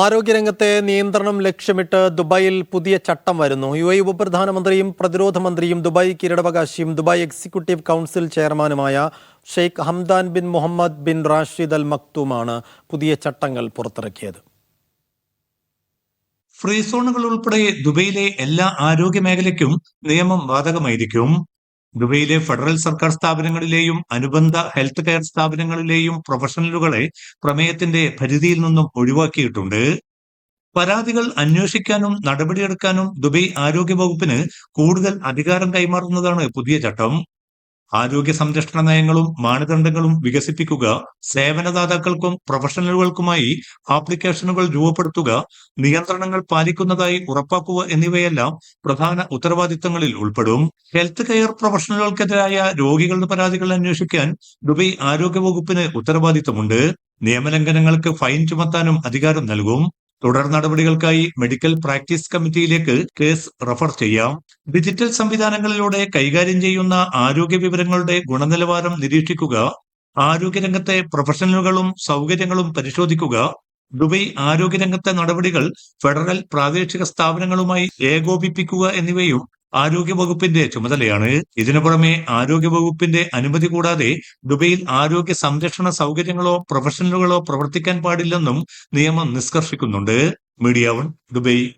ആരോഗ്യരംഗത്തെ നിയന്ത്രണം ലക്ഷ്യമിട്ട് ദുബായിൽ പുതിയ ചട്ടം വരുന്നു. യു എ ഉപപ്രധാനമന്ത്രിയും പ്രതിരോധ മന്ത്രിയും ദുബായ് കിരീടാവകാശിയും ദുബായ് എക്സിക്യൂട്ടീവ് കൗൺസിൽ ചെയർമാനുമായ Sheikh Hamdan bin Mohammed bin Rashid Al മക്തൂമാണ് പുതിയ ചട്ടങ്ങൾ പുറത്തിറക്കിയത്. ഫ്രീ സോണുകൾ ഉൾപ്പെടെ ദുബൈയിലെ എല്ലാ ആരോഗ്യ മേഖലയ്ക്കും നിയമം ബാധകമായിരിക്കും. ദുബൈയിലെ ഫെഡറൽ സർക്കാർ സ്ഥാപനങ്ങളിലെയും അനുബന്ധ ഹെൽത്ത് കെയർ സ്ഥാപനങ്ങളിലെയും പ്രൊഫഷണലുകളെ പ്രമേയത്തിന്റെ പരിധിയിൽ നിന്നും ഒഴിവാക്കിയിട്ടുണ്ട്. പരാതികൾ അന്വേഷിക്കാനും നടപടിയെടുക്കാനും ദുബൈ ആരോഗ്യ വകുപ്പിന് കൂടുതൽ അധികാരം കൈമാറുന്നതാണ് പുതിയ ചട്ടം. ആരോഗ്യ സംരക്ഷണ നയങ്ങളും മാനദണ്ഡങ്ങളും വികസിപ്പിക്കുക സേവനദാതാക്കൾക്കും പ്രൊഫഷണലുകൾക്കുമായി ആപ്ലിക്കേഷനുകൾ രൂപപ്പെടുത്തുക നിയന്ത്രണങ്ങൾ പാലിക്കുന്നതായി ഉറപ്പാക്കുക എന്നിവയെല്ലാം പ്രധാന ഉത്തരവാദിത്തങ്ങളിൽ ഉൾപ്പെടും. ഹെൽത്ത് കെയർ പ്രൊഫഷണലുകൾക്കെതിരായ രോഗികളുടെ പരാതികൾ അന്വേഷിക്കാൻ ദുബൈ ആരോഗ്യ വകുപ്പിന് ഉത്തരവാദിത്തമുണ്ട്. നിയമലംഘനങ്ങൾക്ക് ഫൈൻ ചുമത്താനും അധികാരം നൽകും. തുടർ നടപടികൾക്കായി മെഡിക്കൽ പ്രാക്ടീസ് കമ്മിറ്റിയിലേക്ക് കേസ് റഫർ ചെയ്യാം. ഡിജിറ്റൽ സംവിധാനങ്ങളിലൂടെ കൈകാര്യം ചെയ്യുന്ന ആരോഗ്യ വിവരങ്ങളുടെ ഗുണനിലവാരം നിരീക്ഷിക്കുക ആരോഗ്യരംഗത്തെ പ്രൊഫഷണലുകളും സൗകര്യങ്ങളും പരിശോധിക്കുക ദുബൈ ആരോഗ്യരംഗത്തെ നടപടികൾ ഫെഡറൽ പ്രാദേശിക സ്ഥാപനങ്ങളുമായി ഏകോപിപ്പിക്കുക എന്നിവയും ആരോഗ്യ വകുപ്പിന്റെ ചുമതലയാണ്. ഇതിനു പുറമെ ആരോഗ്യ വകുപ്പിന്റെ അനുമതി കൂടാതെ ദുബൈയിൽ ആരോഗ്യ സംരക്ഷണ സൗകര്യങ്ങളോ പ്രൊഫഷണലുകളോ പ്രവർത്തിക്കാൻ പാടില്ലെന്നും നിയമം നിഷ്കർഷിക്കുന്നുണ്ട്. Media one Dubai.